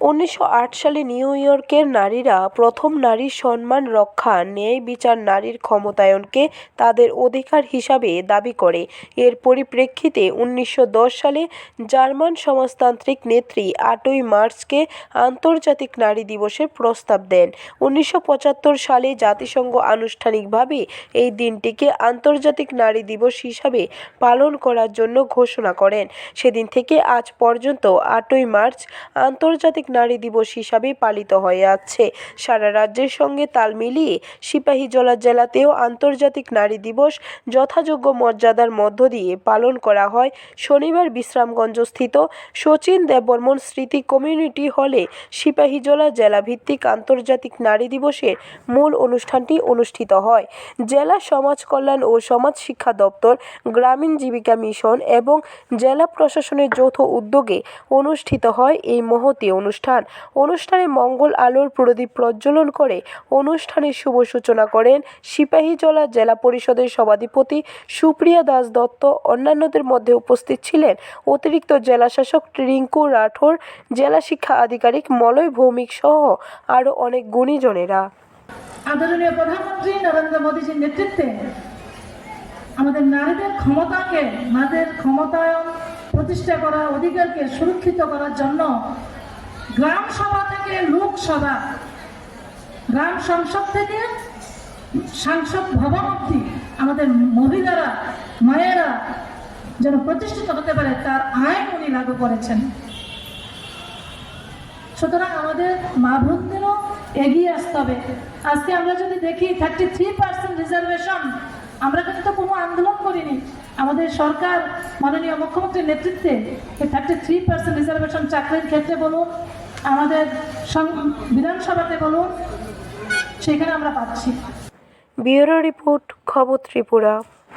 উনিশশো আট সালে নিউ ইয়র্কের নারীরা প্রথম নারীর সম্মান রক্ষা, ন্যায় বিচার নারীর ক্ষমতায়নকে তাদের অধিকার হিসাবে দাবি করে। এর পরিপ্রেক্ষিতে উনিশশো দশ সালে জার্মান সমাজতান্ত্রিক নেত্রী আটই মার্চকে আন্তর্জাতিক নারী দিবসের প্রস্তাব দেন। উনিশশো পঁচাত্তর সালে জাতিসংঘ আনুষ্ঠানিকভাবে এই দিনটিকে আন্তর্জাতিক নারী দিবস হিসাবে পালন করার জন্য ঘোষণা করেন। সেদিন থেকে আজ পর্যন্ত আটই মার্চ আন্তর্জাতিক নারী দিবস হিসাবে পালিত হয়ে আসছে সারা রাজ্যের সঙ্গে তাল মিলিয়ে সিপাহীজলা জেলাতেও আন্তর্জাতিক নারী দিবস যথাযোগ্য মর্যাদার মধ্য দিয়ে পালন করা হয়। শনিবার বিশ্রামগঞ্জস্থিত শচীন দেববর্মন স্মৃতি কমিউনিটি হলে সিপাহীজলা জেলা ভিত্তিক আন্তর্জাতিক নারী দিবসের মূল অনুষ্ঠানটি অনুষ্ঠিত হয়। জেলা সমাজ কল্যাণ ও সমাজ শিক্ষা দপ্তর, গ্রামীণ জীবিকা মিশন এবং জেলা প্রশাসনের যৌথ উদ্যোগে অনুষ্ঠিত হয় এই মহতী অনুষ্ঠান। অনুষ্ঠানে। মঙ্গল আলোর প্রদীপ প্রজ্বলন করে অনুষ্ঠানের শুভ সূচনা করেন সিপাহীজলা জেলা পরিষদের সভাধিপতি সুপ্রিয়া দাস দত্ত। অন্যান্যদের মধ্যে উপস্থিত ছিলেন অতিরিক্ত জেলাশাসক রিঙ্কু রাঠোর, জেলা শিক্ষা আধিকারিক মলয় ভৌমিক সহ আরও অনেক গুণীজনেরা। আদরণীয় প্রধানমন্ত্রী নরেন্দ্র মোদীজির নেতৃত্বে আমাদের নারীদের ক্ষমতাকে, নারীদের ক্ষমতায়ন প্রতিষ্ঠা করা অধিকারকে সুরক্ষিত করার জন্য গ্রাম সভা থেকে লোকসভা গ্রাম সংসদ থেকে সাংসদ ভবন অব্দি আমাদের মহিলারা, মায়েরা যেন প্রতিষ্ঠিত হতে পারে, তার আইন উনি লাগু করেছেন। সুতরাং আমাদের মা বোনদেরও এগিয়ে আসতে হবে। আজকে আমরা যদি দেখি থার্টি থ্রি পার্সেন্ট রিজার্ভেশন আমরা কিন্তু কোনো আন্দোলন করিনি। আমাদের সরকার মাননীয় মুখ্যমন্ত্রীর নেতৃত্বে থার্টি থ্রি পার্সেন্ট রিজার্ভেশন চাকরির ক্ষেত্রে বলুন, আমাদের বিধানসভাতে বলুন, সেখানে আমরা পাচ্ছি। ব্যুরো রিপোর্ট, খবর ত্রিপুরা।